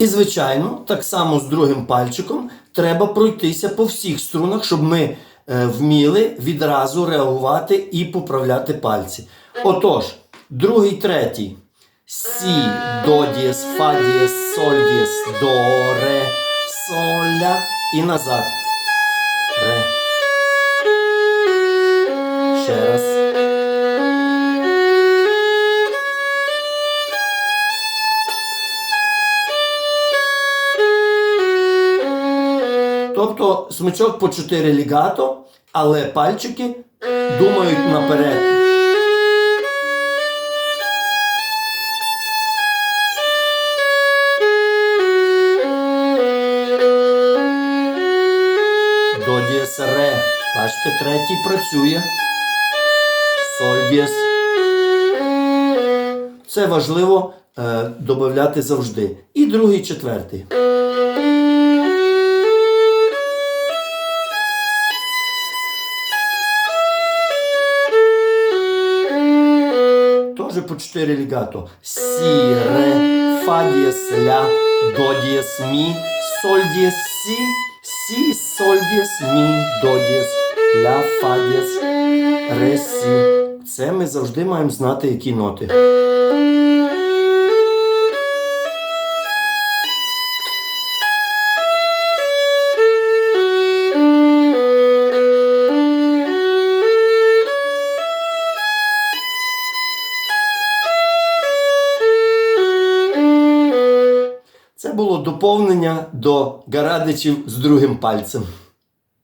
І, звичайно, так само з другим пальчиком треба пройтися по всіх струнах, щоб ми е, вміли відразу реагувати і поправляти пальці. Отож, другий, третій. Сі, до дієс, фа дієс, соль дієс, до, ре, соль, ля і назад. Ре. Тобто смичок по 4 лігато, але пальчики думають наперед. До дієс ре. Бачите, третій працює. Соль дієс. Це важливо е, додати завжди. І другий, четвертий. Тоже по 4 легато. Си, ре, фа диез, ля, до диез, ми, соль диез, си, си, соль диез, ми, до диез, ля, фа диез, ре, си. Це ми завжди маємо знати, які ноти. Це було доповнення до гарадичів з другим пальцем.